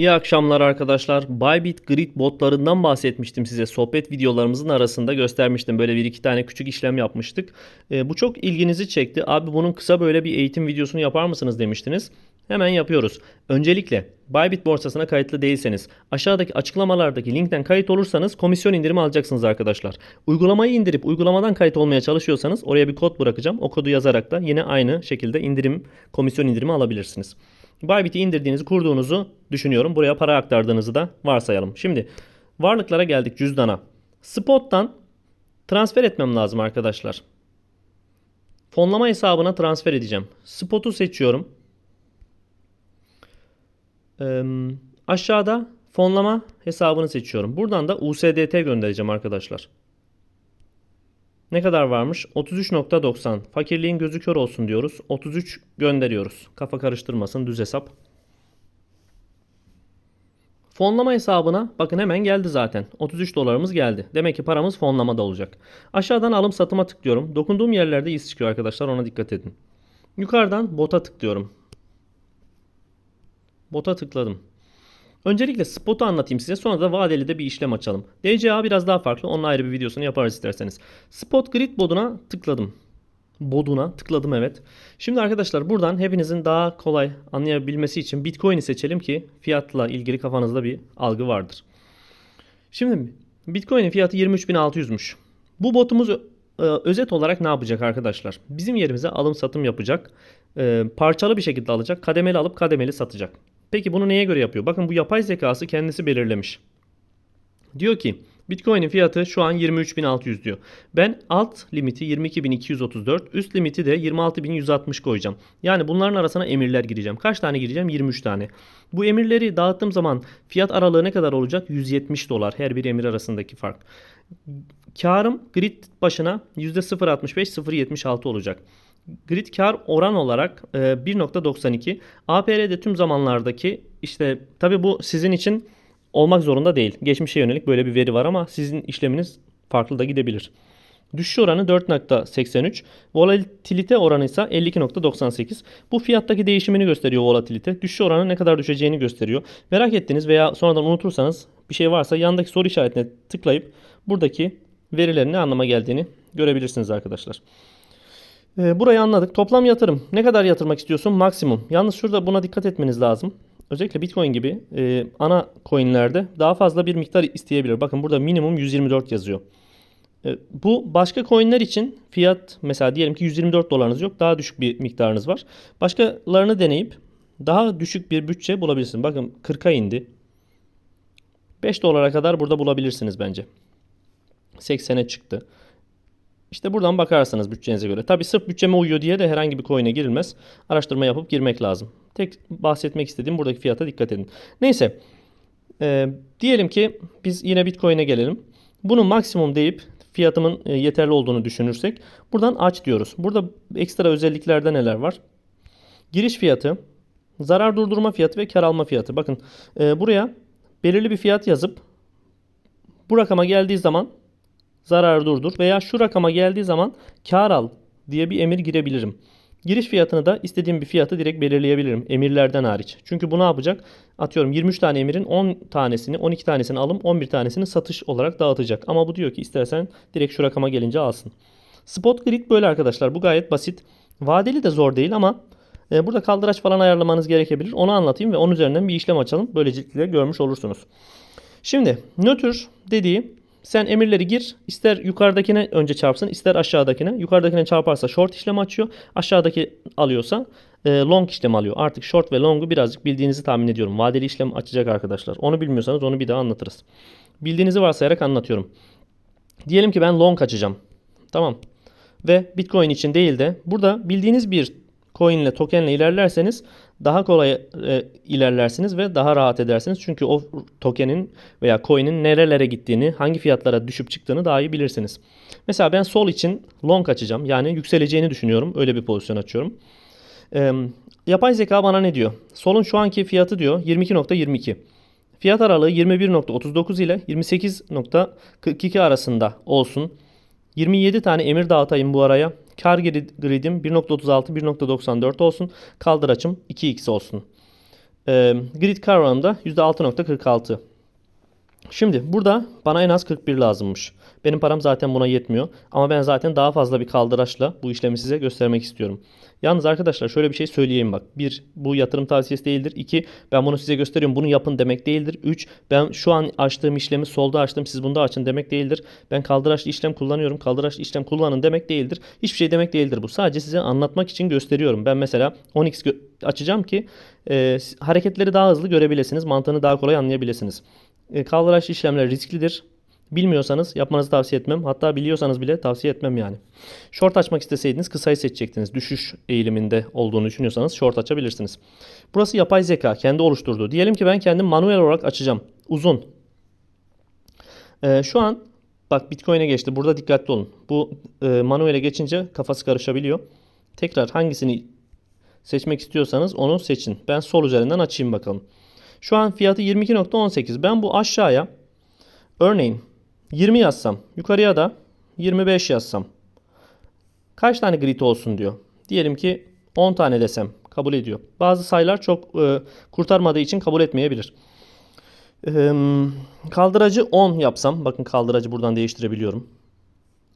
İyi akşamlar arkadaşlar. Bybit Grid botlarından bahsetmiştim size. Sohbet videolarımızın arasında göstermiştim. Böyle bir iki tane küçük işlem yapmıştık. Ee, bu çok ilginizi çekti. Abi bunun kısa böyle bir eğitim videosunu yapar mısınız demiştiniz. Hemen yapıyoruz. Öncelikle Bybit borsasına kayıtlı değilseniz aşağıdaki açıklamalardaki linkten kayıt olursanız komisyon indirimi alacaksınız arkadaşlar. Uygulamayı indirip uygulamadan kayıt olmaya çalışıyorsanız oraya bir kod bırakacağım. O kodu yazarak da yine aynı şekilde indirim komisyon indirimi alabilirsiniz. Bybit'i indirdiğinizi, kurduğunuzu düşünüyorum. Buraya para aktardığınızı da varsayalım. Şimdi varlıklara geldik cüzdana. Spot'tan transfer etmem lazım arkadaşlar. Fonlama hesabına transfer edeceğim. Spot'u seçiyorum. Ee, aşağıda fonlama hesabını seçiyorum. Buradan da USDT göndereceğim arkadaşlar. Ne kadar varmış? 33.90. Fakirliğin gözü kör olsun diyoruz. 33 gönderiyoruz. Kafa karıştırmasın düz hesap. Fonlama hesabına bakın hemen geldi zaten. 33 dolarımız geldi. Demek ki paramız fonlamada olacak. Aşağıdan alım satıma tıklıyorum. Dokunduğum yerlerde iz çıkıyor arkadaşlar ona dikkat edin. Yukarıdan bota tıklıyorum. Bota tıkladım. Öncelikle spot'u anlatayım size sonra da vadeli de bir işlem açalım. DCA biraz daha farklı. Onun ayrı bir videosunu yaparız isterseniz. Spot Grid boduna tıkladım. Boduna tıkladım evet. Şimdi arkadaşlar buradan hepinizin daha kolay anlayabilmesi için Bitcoin'i seçelim ki fiyatla ilgili kafanızda bir algı vardır. Şimdi Bitcoin'in fiyatı 23.600'müş. Bu botumuz e, özet olarak ne yapacak arkadaşlar? Bizim yerimize alım satım yapacak. E, parçalı bir şekilde alacak. Kademeli alıp kademeli satacak. Peki bunu neye göre yapıyor? Bakın bu yapay zekası kendisi belirlemiş. Diyor ki Bitcoin'in fiyatı şu an 23.600 diyor. Ben alt limiti 22.234, üst limiti de 26.160 koyacağım. Yani bunların arasına emirler gireceğim. Kaç tane gireceğim? 23 tane. Bu emirleri dağıttığım zaman fiyat aralığı ne kadar olacak? 170 dolar her bir emir arasındaki fark. Karım grid başına %0.65-0.76 olacak. Grid kar oran olarak e, 1.92. APR'de tüm zamanlardaki işte tabi bu sizin için olmak zorunda değil. Geçmişe yönelik böyle bir veri var ama sizin işleminiz farklı da gidebilir. Düşüş oranı 4.83. Volatilite oranı ise 52.98. Bu fiyattaki değişimini gösteriyor volatilite. Düşüş oranı ne kadar düşeceğini gösteriyor. Merak ettiniz veya sonradan unutursanız bir şey varsa yandaki soru işaretine tıklayıp buradaki verilerin ne anlama geldiğini görebilirsiniz arkadaşlar. Ee, burayı anladık. Toplam yatırım. Ne kadar yatırmak istiyorsun? Maksimum. Yalnız şurada buna dikkat etmeniz lazım. Özellikle Bitcoin gibi e, ana coinlerde daha fazla bir miktar isteyebilir. Bakın burada minimum 124 yazıyor. E, bu başka coinler için fiyat mesela diyelim ki 124 dolarınız yok. Daha düşük bir miktarınız var. Başkalarını deneyip daha düşük bir bütçe bulabilirsiniz. Bakın 40'a indi. 5 dolara kadar burada bulabilirsiniz bence. 80'e çıktı. İşte buradan bakarsanız bütçenize göre. Tabi sırf bütçeme uyuyor diye de herhangi bir coin'e girilmez. Araştırma yapıp girmek lazım. Tek bahsetmek istediğim buradaki fiyata dikkat edin. Neyse. Ee, diyelim ki biz yine Bitcoin'e gelelim. Bunu maksimum deyip fiyatımın e, yeterli olduğunu düşünürsek buradan aç diyoruz. Burada ekstra özelliklerde neler var? Giriş fiyatı, zarar durdurma fiyatı ve kar alma fiyatı. Bakın e, buraya belirli bir fiyat yazıp bu rakama geldiği zaman zararı durdur veya şu rakama geldiği zaman kar al diye bir emir girebilirim. Giriş fiyatını da istediğim bir fiyatı direkt belirleyebilirim emirlerden hariç. Çünkü bu ne yapacak? Atıyorum 23 tane emirin 10 tanesini 12 tanesini alım 11 tanesini satış olarak dağıtacak. Ama bu diyor ki istersen direkt şu rakama gelince alsın. Spot grid böyle arkadaşlar. Bu gayet basit. Vadeli de zor değil ama e, burada kaldıraç falan ayarlamanız gerekebilir. Onu anlatayım ve onun üzerinden bir işlem açalım. Böylelikle görmüş olursunuz. Şimdi nötr dediği sen emirleri gir. İster yukarıdakine önce çarpsın, ister aşağıdakine. Yukarıdakine çarparsa short işlemi açıyor. Aşağıdaki alıyorsa e, long işlemi alıyor. Artık short ve long'u birazcık bildiğinizi tahmin ediyorum. Vadeli işlem açacak arkadaşlar. Onu bilmiyorsanız onu bir daha anlatırız. Bildiğinizi varsayarak anlatıyorum. Diyelim ki ben long açacağım. Tamam. Ve Bitcoin için değil de burada bildiğiniz bir coin ile token ile ilerlerseniz daha kolay e, ilerlersiniz ve daha rahat edersiniz. Çünkü o tokenin veya coin'in nerelere gittiğini, hangi fiyatlara düşüp çıktığını daha iyi bilirsiniz. Mesela ben sol için long açacağım. Yani yükseleceğini düşünüyorum. Öyle bir pozisyon açıyorum. E, yapay zeka bana ne diyor? Solun şu anki fiyatı diyor 22.22. Fiyat aralığı 21.39 ile 28.42 arasında olsun. 27 tane emir dağıtayım bu araya. Kar gridim 1.36, 1.94 olsun. Kaldıraçım 2x olsun. Ee, grid Caravan'da %6.46. Şimdi burada bana en az 41 lazımmış. Benim param zaten buna yetmiyor. Ama ben zaten daha fazla bir kaldıraçla bu işlemi size göstermek istiyorum. Yalnız arkadaşlar şöyle bir şey söyleyeyim bak. Bir, bu yatırım tavsiyesi değildir. İki, ben bunu size gösteriyorum. Bunu yapın demek değildir. Üç, ben şu an açtığım işlemi solda açtım. Siz bunda açın demek değildir. Ben kaldıraçlı işlem kullanıyorum. Kaldıraçlı işlem kullanın demek değildir. Hiçbir şey demek değildir bu. Sadece size anlatmak için gösteriyorum. Ben mesela 10x gö- açacağım ki e, hareketleri daha hızlı görebilirsiniz. Mantığını daha kolay anlayabilirsiniz. E, kaldıraçlı işlemler risklidir. Bilmiyorsanız yapmanızı tavsiye etmem. Hatta biliyorsanız bile tavsiye etmem yani. Short açmak isteseydiniz kısayı seçecektiniz. Düşüş eğiliminde olduğunu düşünüyorsanız short açabilirsiniz. Burası yapay zeka kendi oluşturduğu. Diyelim ki ben kendim manuel olarak açacağım. Uzun. E, şu an bak Bitcoin'e geçti. Burada dikkatli olun. Bu e, manuele geçince kafası karışabiliyor. Tekrar hangisini seçmek istiyorsanız onu seçin. Ben sol üzerinden açayım bakalım. Şu an fiyatı 22.18. Ben bu aşağıya örneğin 20 yazsam, yukarıya da 25 yazsam. Kaç tane grid olsun diyor. Diyelim ki 10 tane desem kabul ediyor. Bazı sayılar çok e, kurtarmadığı için kabul etmeyebilir. E, kaldıracı 10 yapsam, bakın kaldıracı buradan değiştirebiliyorum.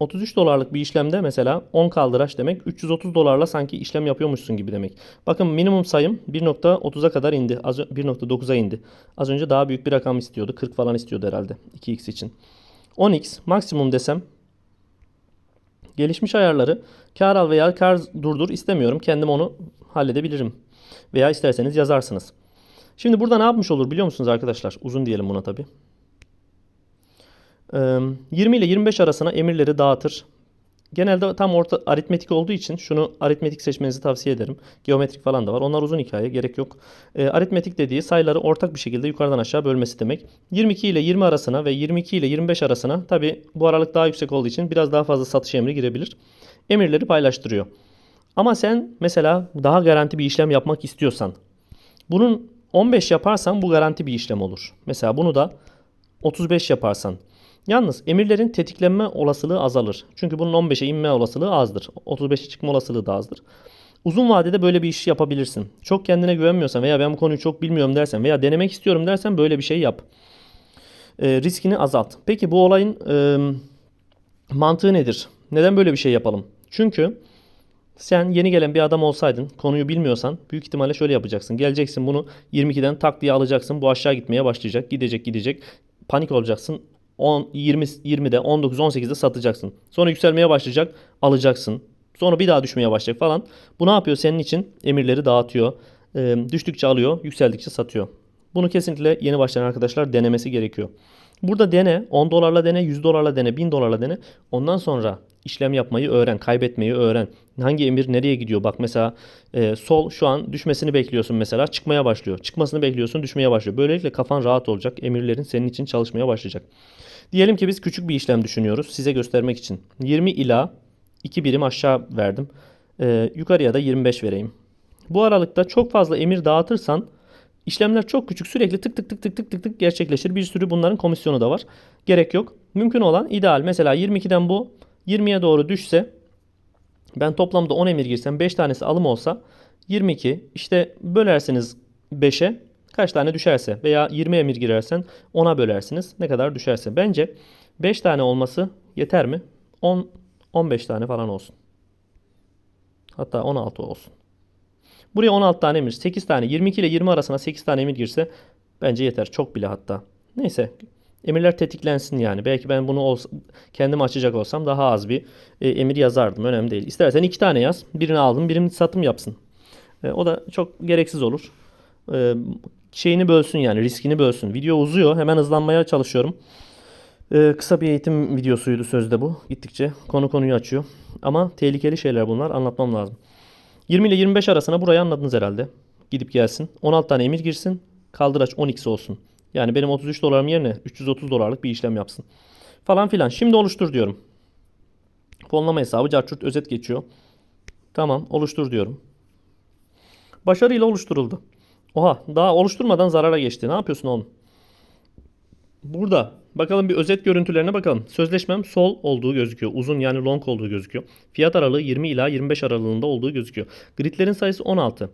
33 dolarlık bir işlemde mesela 10 kaldıraç demek 330 dolarla sanki işlem yapıyormuşsun gibi demek. Bakın minimum sayım 1.30'a kadar indi. Az 1.9'a indi. Az önce daha büyük bir rakam istiyordu. 40 falan istiyordu herhalde 2x için. 10x maksimum desem gelişmiş ayarları kar al veya kar durdur istemiyorum. Kendim onu halledebilirim. Veya isterseniz yazarsınız. Şimdi burada ne yapmış olur biliyor musunuz arkadaşlar? Uzun diyelim buna tabii. 20 ile 25 arasına emirleri dağıtır. Genelde tam orta aritmetik olduğu için şunu aritmetik seçmenizi tavsiye ederim. Geometrik falan da var. Onlar uzun hikaye gerek yok. E, aritmetik dediği sayıları ortak bir şekilde yukarıdan aşağı bölmesi demek. 22 ile 20 arasına ve 22 ile 25 arasına tabi bu aralık daha yüksek olduğu için biraz daha fazla satış emri girebilir. Emirleri paylaştırıyor. Ama sen mesela daha garanti bir işlem yapmak istiyorsan bunun 15 yaparsan bu garanti bir işlem olur. Mesela bunu da 35 yaparsan Yalnız emirlerin tetiklenme olasılığı azalır. Çünkü bunun 15'e inme olasılığı azdır. 35'e çıkma olasılığı da azdır. Uzun vadede böyle bir iş yapabilirsin. Çok kendine güvenmiyorsan veya ben bu konuyu çok bilmiyorum dersen veya denemek istiyorum dersen böyle bir şey yap. E, riskini azalt. Peki bu olayın e, mantığı nedir? Neden böyle bir şey yapalım? Çünkü sen yeni gelen bir adam olsaydın, konuyu bilmiyorsan büyük ihtimalle şöyle yapacaksın. Geleceksin bunu 22'den tak diye alacaksın. Bu aşağı gitmeye başlayacak. Gidecek gidecek. Panik olacaksın. 10, 20, 20'de, 19, 18'de satacaksın. Sonra yükselmeye başlayacak, alacaksın. Sonra bir daha düşmeye başlayacak falan. Bu ne yapıyor senin için? Emirleri dağıtıyor. Ee, düştükçe alıyor, yükseldikçe satıyor. Bunu kesinlikle yeni başlayan arkadaşlar denemesi gerekiyor. Burada dene, 10 dolarla dene, 100 dolarla dene, 1000 dolarla dene. Ondan sonra işlem yapmayı öğren, kaybetmeyi öğren. Hangi emir nereye gidiyor? Bak mesela e, sol şu an düşmesini bekliyorsun mesela çıkmaya başlıyor. Çıkmasını bekliyorsun düşmeye başlıyor. Böylelikle kafan rahat olacak. Emirlerin senin için çalışmaya başlayacak. Diyelim ki biz küçük bir işlem düşünüyoruz size göstermek için. 20 ila 2 birim aşağı verdim. Ee, yukarıya da 25 vereyim. Bu aralıkta çok fazla emir dağıtırsan işlemler çok küçük sürekli tık tık tık tık tık tık tık gerçekleşir. Bir sürü bunların komisyonu da var. Gerek yok. Mümkün olan ideal mesela 22'den bu 20'ye doğru düşse ben toplamda 10 emir girsem 5 tanesi alım olsa 22 işte bölersiniz 5'e kaç tane düşerse veya 20 emir girersen 10'a bölersiniz. Ne kadar düşerse. Bence 5 tane olması yeter mi? 10 15 tane falan olsun. Hatta 16 olsun. Buraya 16 tane emir, 8 tane, 22 ile 20 arasına 8 tane emir girse bence yeter. Çok bile hatta. Neyse. Emirler tetiklensin yani. Belki ben bunu olsa, kendim açacak olsam daha az bir e, emir yazardım. Önemli değil. İstersen iki tane yaz. Birini aldım, birini satım yapsın. E, o da çok gereksiz olur. E, şeyini bölsün yani riskini bölsün. Video uzuyor. Hemen hızlanmaya çalışıyorum. Ee, kısa bir eğitim videosuydu sözde bu. Gittikçe konu konuyu açıyor. Ama tehlikeli şeyler bunlar. Anlatmam lazım. 20 ile 25 arasına burayı anladınız herhalde. Gidip gelsin. 16 tane emir girsin. Kaldıraç 10x olsun. Yani benim 33 dolarım yerine 330 dolarlık bir işlem yapsın. Falan filan. Şimdi oluştur diyorum. Fonlama hesabı carçurt özet geçiyor. Tamam oluştur diyorum. Başarıyla oluşturuldu. Oha daha oluşturmadan zarara geçti. Ne yapıyorsun oğlum? Burada bakalım bir özet görüntülerine bakalım. Sözleşmem sol olduğu gözüküyor. Uzun yani long olduğu gözüküyor. Fiyat aralığı 20 ila 25 aralığında olduğu gözüküyor. Gridlerin sayısı 16.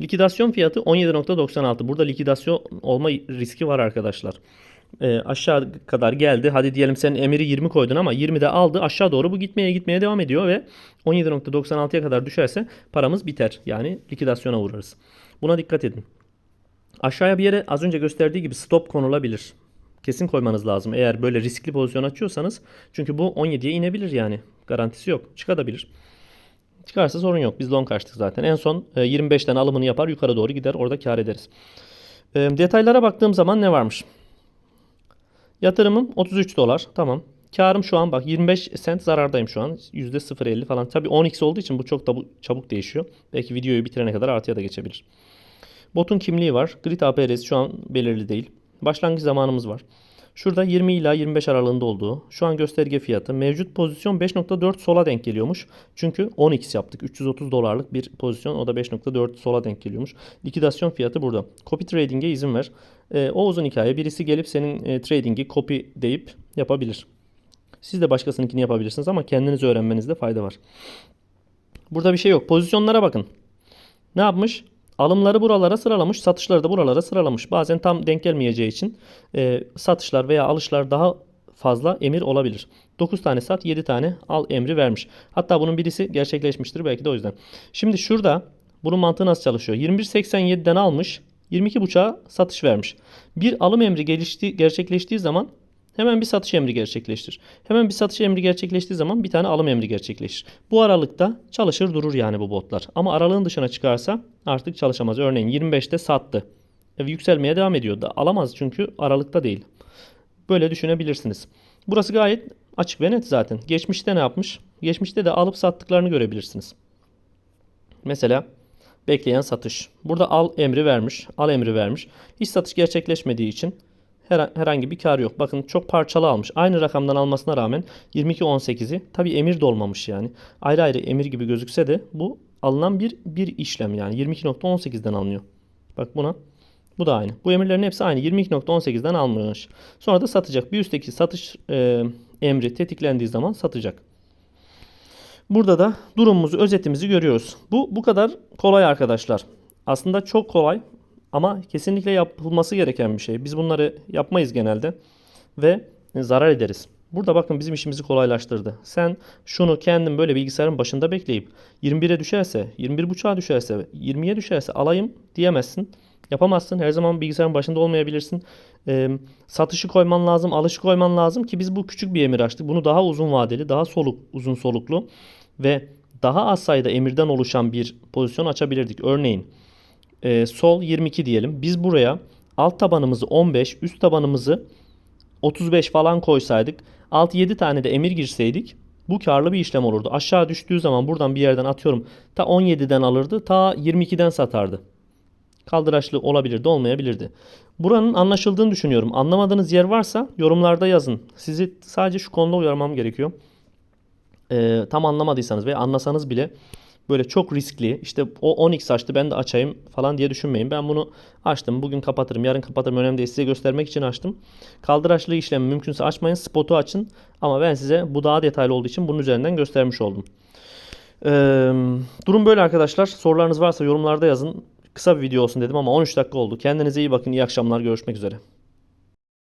Likidasyon fiyatı 17.96. Burada likidasyon olma riski var arkadaşlar. Ee, aşağı kadar geldi. Hadi diyelim sen emiri 20 koydun ama 20'de aldı. Aşağı doğru bu gitmeye gitmeye devam ediyor ve 17.96'ya kadar düşerse paramız biter. Yani likidasyona uğrarız. Buna dikkat edin. Aşağıya bir yere az önce gösterdiği gibi stop konulabilir. Kesin koymanız lazım eğer böyle riskli pozisyon açıyorsanız. Çünkü bu 17'ye inebilir yani. Garantisi yok. Çıkabilir. Çıkarsa sorun yok. Biz long açtık zaten. En son e, 25'ten alımını yapar yukarı doğru gider. Orada kar ederiz. E, detaylara baktığım zaman ne varmış? Yatırımım 33 dolar. Tamam. Karım şu an bak 25 sent zarardayım şu an. %0.50 falan. Tabii 10x olduğu için bu çok da bu, çabuk değişiyor. Belki videoyu bitirene kadar artıya da geçebilir. Botun kimliği var. Grid APR'si şu an belirli değil. Başlangıç zamanımız var. Şurada 20 ila 25 aralığında olduğu. Şu an gösterge fiyatı. Mevcut pozisyon 5.4 sola denk geliyormuş. Çünkü 10x yaptık. 330 dolarlık bir pozisyon. O da 5.4 sola denk geliyormuş. Likidasyon fiyatı burada. Copy trading'e izin ver. Ee, o uzun hikaye. Birisi gelip senin e, trading'i copy deyip yapabilir. Siz de başkasınınkini yapabilirsiniz ama kendiniz öğrenmenizde fayda var. Burada bir şey yok. Pozisyonlara bakın. Ne yapmış? Alımları buralara sıralamış, satışları da buralara sıralamış. Bazen tam denk gelmeyeceği için e, satışlar veya alışlar daha fazla emir olabilir. 9 tane sat, 7 tane al emri vermiş. Hatta bunun birisi gerçekleşmiştir belki de o yüzden. Şimdi şurada bunun mantığı nasıl çalışıyor? 21.87'den almış, 22.5'a satış vermiş. Bir alım emri gelişti, gerçekleştiği zaman hemen bir satış emri gerçekleştir. Hemen bir satış emri gerçekleştiği zaman bir tane alım emri gerçekleşir. Bu aralıkta çalışır durur yani bu botlar. Ama aralığın dışına çıkarsa artık çalışamaz. Örneğin 25'te sattı. E, yükselmeye devam ediyor. Da alamaz çünkü aralıkta değil. Böyle düşünebilirsiniz. Burası gayet açık ve net zaten. Geçmişte ne yapmış? Geçmişte de alıp sattıklarını görebilirsiniz. Mesela bekleyen satış. Burada al emri vermiş. Al emri vermiş. Hiç satış gerçekleşmediği için her- herhangi bir kar yok. Bakın çok parçalı almış. Aynı rakamdan almasına rağmen 22.18'i tabi emir de olmamış yani. Ayrı ayrı emir gibi gözükse de bu alınan bir bir işlem yani 22.18'den alınıyor. Bak buna. Bu da aynı. Bu emirlerin hepsi aynı. 22.18'den almış. Sonra da satacak. Bir üstteki satış e, emri tetiklendiği zaman satacak. Burada da durumumuzu, özetimizi görüyoruz. Bu bu kadar kolay arkadaşlar. Aslında çok kolay ama kesinlikle yapılması gereken bir şey. Biz bunları yapmayız genelde ve zarar ederiz. Burada bakın bizim işimizi kolaylaştırdı. Sen şunu kendin böyle bilgisayarın başında bekleyip 21'e düşerse, 21.5'a düşerse, 20'ye düşerse alayım diyemezsin. Yapamazsın. Her zaman bilgisayarın başında olmayabilirsin. Ee, satışı koyman lazım, alışı koyman lazım ki biz bu küçük bir emir açtık. Bunu daha uzun vadeli, daha soluk, uzun soluklu ve daha az sayıda emirden oluşan bir pozisyon açabilirdik. Örneğin e, sol 22 diyelim. Biz buraya alt tabanımızı 15, üst tabanımızı 35 falan koysaydık, 6-7 tane de emir girseydik bu karlı bir işlem olurdu. Aşağı düştüğü zaman buradan bir yerden atıyorum ta 17'den alırdı, ta 22'den satardı. Kaldıraçlı olabilirdi, olmayabilirdi. Buranın anlaşıldığını düşünüyorum. Anlamadığınız yer varsa yorumlarda yazın. Sizi sadece şu konuda uyarmam gerekiyor. Ee, tam anlamadıysanız veya anlasanız bile böyle çok riskli işte o 10x açtı ben de açayım falan diye düşünmeyin. Ben bunu açtım. Bugün kapatırım. Yarın kapatırım. Önemli değil. Size göstermek için açtım. Kaldıraçlı işlemi mümkünse açmayın. Spotu açın. Ama ben size bu daha detaylı olduğu için bunun üzerinden göstermiş oldum. Ee, durum böyle arkadaşlar. Sorularınız varsa yorumlarda yazın. Kısa bir video olsun dedim ama 13 dakika oldu. Kendinize iyi bakın. İyi akşamlar. Görüşmek üzere.